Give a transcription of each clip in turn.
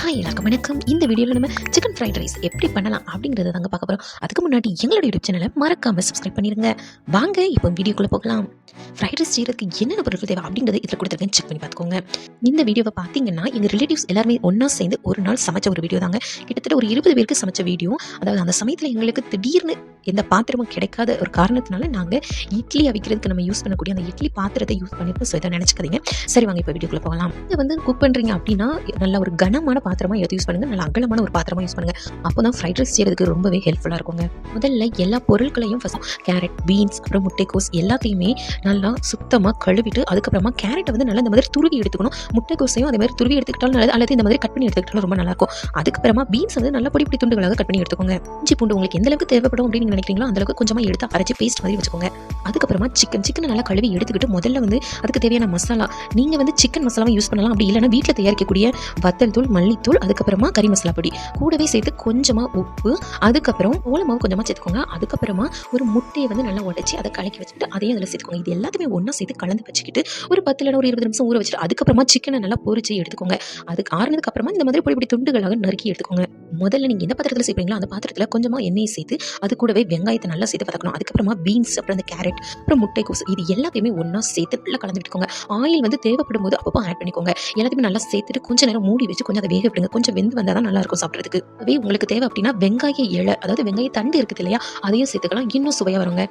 Hi எல்லாருக்கும் வணக்கம். இந்த வீடியோவில் நம்ம சிக்கன் ஃப்ரைட் ரைஸ் எப்படி பண்ணலாம் அப்படிங்கிறத தாங்க பார்க்க போகிறோம் அதுக்கு முன்னாடி எங்களோட யூடியூப் சேனலை மறக்காமல் சப்ஸ்கிரைப் பண்ணிடுங்க வாங்க இப்போ வீடியோக்குள்ளே போகலாம். ஃப்ரைட் ரைஸ் செய்யறதுக்கு என்னென்ன பொருட்கள் தேவை அப்படிங்கிறத இதில் கொடுத்துருக்கேன். செக் பண்ணி பார்த்துக்கோங்க. இந்த வீடியோவை பார்த்தீங்கன்னா எங்கள் ரிலேட்டிவ்ஸ் எல்லாருமே ஒன்றா சேர்ந்து ஒரு நாள் சமைச்ச ஒரு வீடியோ தாங்க கிட்டத்தட்ட ஒரு இருபது பேருக்கு சமைச்ச வீடியோ. அதாவது அந்த சமயத்தில் எங்களுக்கு திடீர்னு எந்த பாத்திரமும் கிடைக்காத ஒரு காரணத்தினால நாங்கள் இட்லி அவிக்கிறதுக்கு நம்ம யூஸ் பண்ணக்கூடிய அந்த இட்லி பாத்திரத்தை யூஸ் பண்ணியிருக்கோம் ஸோ இதை நினச்சிக்காதீங்க. சரி வாங்க இப்போ வீடியோக்குள்ளே போகலாம். இதை வந்து குக் பண்ணுறீங்க அப்படின்னா நல்ல ஒரு கனமான பாத்திரமா எடுத்து யூஸ் பண்ணுங்கள் நல்ல அகலமான ஒரு பாத்திரமா யூஸ் பண்ணுங்க. அப்போ தான் ஃப்ரைட் ரைஸ் செய்யறதுக்கு ரொம்பவே ஹெல்ப்ஃபுல்லாக இருக்குங்க. முதல்ல எல்லா பொருட்களையும் ஃபஸ்ட் கேரட் பீன்ஸ் அப்புறம் முட்டைக்கோஸ் எல்லாத்தையுமே நல்லா சுத்தமாக கழுவிட்டு அதுக்கப்புறமா கேரட்டை வந்து நல்லா இந்த மாதிரி துருவி எடுத்துக்கணும். முட்டைக்கோஸையும் அதே மாதிரி துருவி எடுத்துக்கிட்டாலும் நல்லது. அல்லது இந்த மாதிரி கட் பண்ணி எடுத்துக்கிட்டாலும் ரொம்ப நல்லாயிருக்கும் அதுக்கப்புறமா பீன்ஸ் வந்து நல்லா பொடி பொடி துண்டுகளாக கட் பண்ணி எடுத்துக்கோங்க. இஞ்சி பூண்டு உங்களுக்கு எந்த அளவுக்கு தேவைப்படும் அப்படின்னு நினைக்கிறீங்களோ அந்தளவுக்கு கொஞ்சமாக எடுத்து அரைச்சி பேஸ்ட் மாதிரி வச்சுக்கோங்க. அதுக்கப்புறமா சிக்கன் சிக்கனை நல்லா கழுவி எடுத்துக்கிட்டு முதல்ல வந்து அதுக்கு தேவையான மசாலா நீங்கள் வந்து சிக்கன் மசாலாவை யூஸ் பண்ணலாம். அப்படி இல்லைன்னா வீட்டில் தயாரிக்கக்கூடிய வத்தல் தூள் மல்லித்தூள் அதுக்கப்புறமா கறி மசாலா பொடி. கூடவே சேர்த்து கொஞ்சமாக உப்பு அதுக்கப்புறம் ஓலமாவு கொஞ்சமாக சேர்த்துக்கோங்க. அதுக்கப்புறமா ஒரு முட்டையை வந்து நல்லா உடச்சி அதை கலக்கி வச்சுட்டு அதையும் அதில் சேர்த்துக்கோங்க. இது எல்லாத்தையுமே ஒன்றா சேர்த்து கலந்து வச்சுக்கிட்டு ஒரு பத்து இல்லைனா ஒரு இருபது நிமிஷம் ஊற வச்சுட்டு அதுக்கப்புறமா சிக்கனை நல்லா பொரிச்சு எடுத்துக்கோங்க. அதுக்கு ஆறுனதுக்கு அப்புறமா இந்த மாதிரி பொடி பொடி துண்டுகளாக நறுக்கி எடுத்துக்கோங்க. முதல்ல நீங்கள் எந்த பாத்திரத்தில் சேர்ப்பீங்களோ அந்த பாத்திரத்தில் கொஞ்சமாக எண்ணெய் சேர்த்து அது கூடவே வெங்காயத்தை நல்லா சேர்த்து வதக்கணும். அதுக்கப்புறமா பீன்ஸ் அப்புறம் அந்த கேரட் அப்புறம் முட்டைக்கோஸ் இது எல்லாத்தையுமே ஒன்றா சேர்த்து நல்லா கலந்து விட்டுக்கோங்க. ஆயில் வந்து தேவைப்படும் போது அப்பப்போ ஆட் பண்ணிக்கோங்க. எல்லாத்தையுமே நல்லா சேர்த்துட்டு கொஞ்ச நேரம் மூடி வச்சு கொஞ்சம் அதை வேக விடுங்க. கொஞ்சம் வெந்து வந்தால் தான் நல்லா இருக்கும் சாப்பிட்றதுக்கு. அதே உங்களுக்கு தேவை அப்படின்னா வெங்காய இலை அதாவது வெங்காய தண்டு இருக்குது இல்லையா அதையும் சேர்த்துக்கலாம். இன்னும் சுவையாக வருங்க.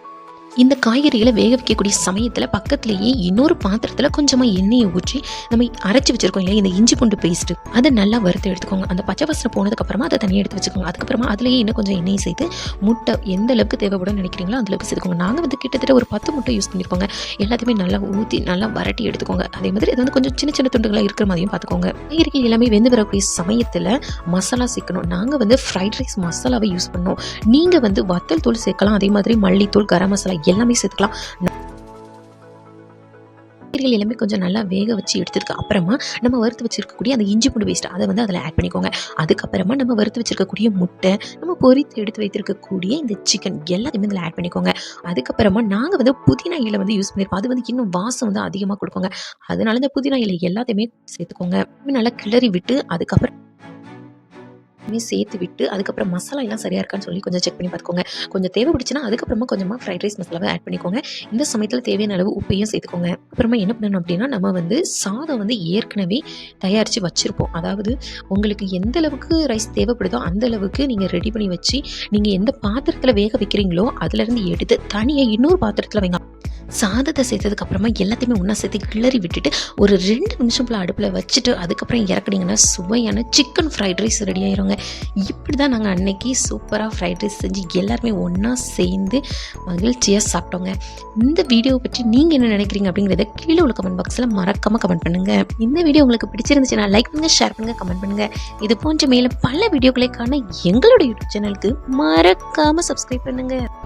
இந்த காய்கறிகளை வேக வைக்கக்கூடிய சமயத்தில் பக்கத்துலேயே இன்னொரு பாத்திரத்தில் கொஞ்சமாக எண்ணெயை ஊற்றி நம்ம அரைச்சி வச்சுருக்கோம் இல்லையா? இந்த இஞ்சி பூண்டு பேஸ்ட்டு அதை நல்லா வறுத்து எடுத்துக்கோங்க. அந்த பச்சை பசனை போனதுக்கப்புறமா அதை தனியாக எடுத்து வச்சுக்கோங்க. அதுக்கப்புறமா அதுலேயே இன்னும் கொஞ்சம் எண்ணெயை சேர்த்து முட்டை எந்த அளவுக்கு தேவைப்படும் நினைக்கிறீங்களோ அந்த அளவுக்கு சேர்த்துக்கோங்க. நாங்கள் வந்து கிட்டத்தட்ட ஒரு பத்து முட்டை யூஸ் பண்ணியிருக்கோங்க எல்லாத்தையுமே நல்லா ஊற்றி நல்லா வரட்டி எடுத்துக்கோங்க. அதே மாதிரி அது வந்து கொஞ்சம் சின்ன சின்ன துண்டுகளாக இருக்கிற மாதிரியும் பார்த்துக்கோங்க. காய்கறிகள் எல்லாமே வெந்து வரக்கூடிய சமயத்தில் மசாலா சேர்க்கணும். நாங்கள் வந்து ஃப்ரைட் ரைஸ் மசாலாவை யூஸ் பண்ணோம். நீங்கள் வந்து வத்தல் தூள் சேர்க்கலாம். அதே மாதிரி மல்லித்தூள் கரம் மசாலா எல்லாமே சேர்த்துக்கலாம். காய்கறிகள் எல்லாமே கொஞ்சம் நல்லா வேக வச்சு எடுத்ததுக்கு அப்புறமா நம்ம வறுத்து வச்சிருக்கக்கூடிய அந்த இஞ்சி பூண்டு பேஸ்ட் அதை வந்து அதில் ஆட் பண்ணிக்கோங்க. அதுக்கப்புறமா நம்ம வறுத்து வச்சிருக்கக்கூடிய முட்டை நம்ம பொரித்து எடுத்து வைத்திருக்கக்கூடிய இந்த சிக்கன் எல்லாத்தையுமே இதில் ஆட் பண்ணிக்கோங்க. அதுக்கப்புறமா நாங்கள் வந்து புதினா இலை வந்து யூஸ் பண்ணியிருப்போம் அது வந்து இன்னும் வாசம் வந்து அதிகமாக கொடுக்குங்க. அதனால இந்த புதினா இலை எல்லாத்தையுமே சேர்த்துக்கோங்க. நல்லா கிளறி விட்டு அதுக்கப்புறம் எல்லாத்தையுமே சேர்த்து விட்டு அதுக்கப்புறம் மசாலா எல்லாம் சரியாக இருக்கான்னு சொல்லி கொஞ்சம் செக் பண்ணி பார்த்துக்கோங்க. கொஞ்சம் தேவைப்படுச்சுன்னா அதுக்கப்புறமா கொஞ்சமாக ஃப்ரைட் ரைஸ் மசாலாவை ஆட் பண்ணிக்கோங்க. இந்த சமயத்தில் தேவையான அளவு உப்பையும் சேர்த்துக்கோங்க. அப்புறமா என்ன பண்ணணும் அப்படின்னா நம்ம வந்து சாதம் வந்து ஏற்கனவே தயாரித்து வச்சுருப்போம். அதாவது உங்களுக்கு எந்த அளவுக்கு ரைஸ் தேவைப்படுதோ அந்த அளவுக்கு நீங்கள் ரெடி பண்ணி வச்சு நீங்கள் எந்த பாத்திரத்தில் வேக வைக்கிறீங்களோ அதுலேருந்து எடுத்து தனியாக இன்னொரு பாத்திரத்தில் வைங்க. சாதத்தை சேர்த்ததுக்கு அப்புறமா எல்லாத்தையுமே ஒன்றா சேர்த்து கிளறி விட்டுட்டு ஒரு ரெண்டு நிமிஷம் போல் அடுப்பில் வச்சுட்டு அதுக்கப்புறம் இறக்குனீங்கன்னா சுவையான சிக்கன் ஃப்ரைட் ரைஸ் ரெடி ஆயிருங்க. இப்படி தான் நாங்கள் அன்னைக்கு சூப்பராக ஃப்ரைட் ரைஸ் செஞ்சு எல்லாருமே ஒன்றா சேர்ந்து மகிழ்ச்சியாக சாப்பிட்டோங்க. இந்த வீடியோவை பற்றி நீங்கள் என்ன நினைக்கிறீங்க அப்படிங்கிறத கீழே உள்ள கமெண்ட் பாக்ஸில் மறக்காமல் கமெண்ட் பண்ணுங்கள் இந்த வீடியோ உங்களுக்கு பிடிச்சிருந்துச்சுன்னா லைக் பண்ணுங்கள் ஷேர் பண்ணுங்கள் கமெண்ட் பண்ணுங்கள் இது போன்ற மேலும் பல வீடியோக்களை காண எங்களோட யூடியூப் சேனலுக்கு மறக்காமல் சப்ஸ்கிரைப் பண்ணுங்கள்